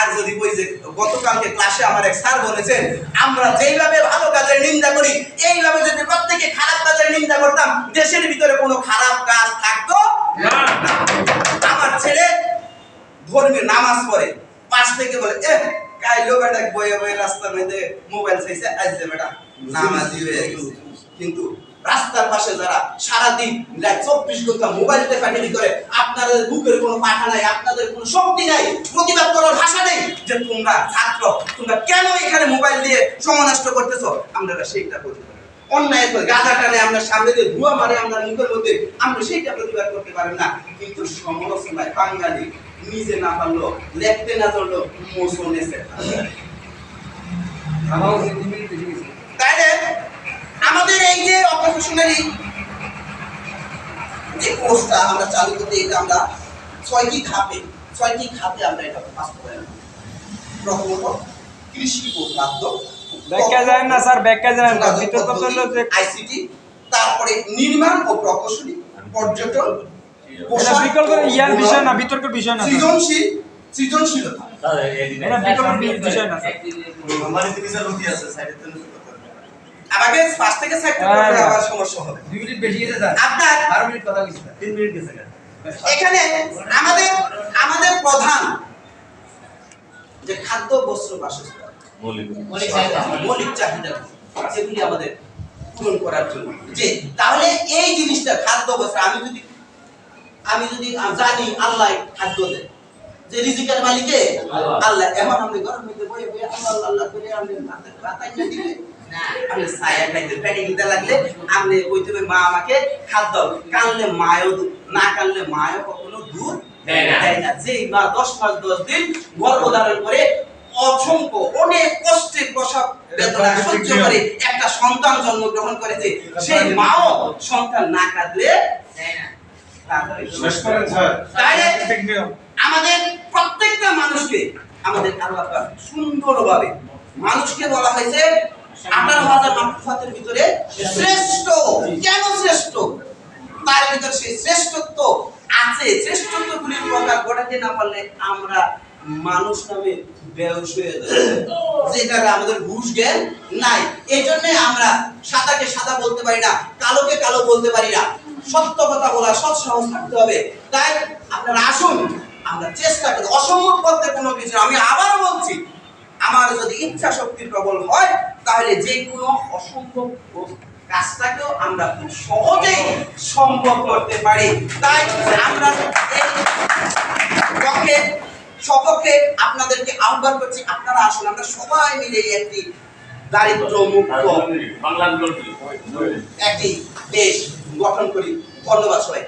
আর যদি ওই যে গতকালকে ক্লাসে আমার এক স্যার বলেছেন আমরা যেইভাবে ভালো কাজের নিন্দা করি এইভাবে যদি প্রত্যেকে খারাপ কাজের নিন্দা করতাম দেশের ভিতরে কোনো খারাপ কাজ থাকতো আমার ছেলে ধর্মীয় নামাজ পড়ে পাশ থেকে বলে এ কাইলো বেটা বয়ে বয়ে রাস্তার মধ্যে মোবাইল চাইছে আজ যে বেটা নামাজি হয়ে গেছে। কিন্তু রাস্তার পাশে যারা সারাদিন চব্বিশ ঘণ্টা মোবাইল টেপাটেপি করে আপনাদের বুকের কোনো পাঠা নাই আপনাদের কোনো শক্তি নাই প্রতিবাদ করার যে তোমরা ছাত্র তোমরা কেন এখানে মোবাইল দিয়ে সময় নষ্ট করতেছো? আমরা সেইটা করতে পারি। অন্যায় করে গাঁজা টানে আমরা সামনে দিয়ে ধোঁয়া মারে আমরা মুখের মধ্যে আমরা সেইটা প্রতিবাদ করতে পারি না। কিন্তু সমালোচনায় বাঙালি নিজে না পারল লেখতে না পারল মোশন তাইলে আমাদের এই যে অপ্রফেশনালি যে কোর্সটা আমরা চালু করতে এটা আমরা ছয়টি ধাপে ছয়টি খাতে আমরা এটা বাস্তবায়ন করি। প্রথমত কৃষি ও ব্যাখ্যা যায় না স্যার? ব্যাখ্যা যায় না। বিতর্ক তো হলো যে আইসিটি তারপরে নির্মাণ ও প্রকৌশলী পর্যটন বিকল্প ইয়ার বিষয় না বিতর্কের বিষয় না সৃজনশীল সৃজনশীলতা। এটা বিকল্প বিষয় না আমাকে পাঁচ থেকে সাইড হ্যাঁ, হ্যাঁ। আবার সমস্যা হবে। দুই মিনিট বেশি গেছে স্যার। আপনার বারো মিনিট কথা বলছি এখানে আমাদের আমাদের প্রধান খাদ্য বস্ত্র বাসস্থান। মৌলিক চাহিদা। সেগুলি আমাদের পূরণ করার জন্য। যে তাহলে এই জিনিসটা খাদ্য বস্ত্র আমি যদি আমি যদি জানি আল্লাহ খাদ্য দেয় যে রিজিকের মালিকে আল্লাহ এখন আপনি ঘরের মধ্যে বয়ে বয়ে আল্লাহ আল্লাহ করে আপনি ভাত- ভাত আইনা দিবে? আপনি ছায়া খাইতে পেটে দিতে লাগলে আপনি কইতে হবে মা আমাকে খাদ্য কানলে মায়ও না কানলে মায়ও কখনো দুধ দেয় না। দেয় মা দশ মাস দশ দিন গর্ভধারণ করে অসংখ্য অনেক কষ্টে প্রসব বেদনা সহ্য করে একটা সন্তান জন্মগ্রহণ করেছে। সেই মাও সন্তান না কাঁদলে আমাদের প্রত্যেকটা মানুষকে আমাদের আল্লাহ সুন্দরভাবে মানুষকে বলা হয়েছে আঠারো হাজার মাকফাতের ভিতরে শ্রেষ্ঠ কেন শ্রেষ্ঠ? তার ভিতরে সেই শ্রেষ্ঠত্ব আছে। শ্রেষ্ঠত্ব গুলির প্রকার ঘটাতে না পারলে আমরা মানুষ নামে বেউস হয়ে যাই যেটা আমাদের ঘুষ জ্ঞান নাই। এই জন্য আমরা সাদাকে সাদা বলতে পারি না, কালোকে কালো বলতে পারি না। সত্য কথা বলা সৎ সাহস থাকতে হবে। তাই আপনারা আসুন, আমরা চেষ্টা করি। অসম্ভব করতে কোনো কিছু। আমি আবারও বলছি আমার যদি ইচ্ছা শক্তি প্রবল হয়, তাহলে যে কোনো অসম্ভব কাজটাকেও আমরা খুব সহজেই সম্ভব করতে পারি। তাই আমরা এই পক্ষে আপনাদেরকে আহ্বান করছি আপনারা আসলে আমরা সবাই মিলে একটি দারিদ্র মুক্ত একটি দেশ গঠন করি। ধন্যবাদ সবাই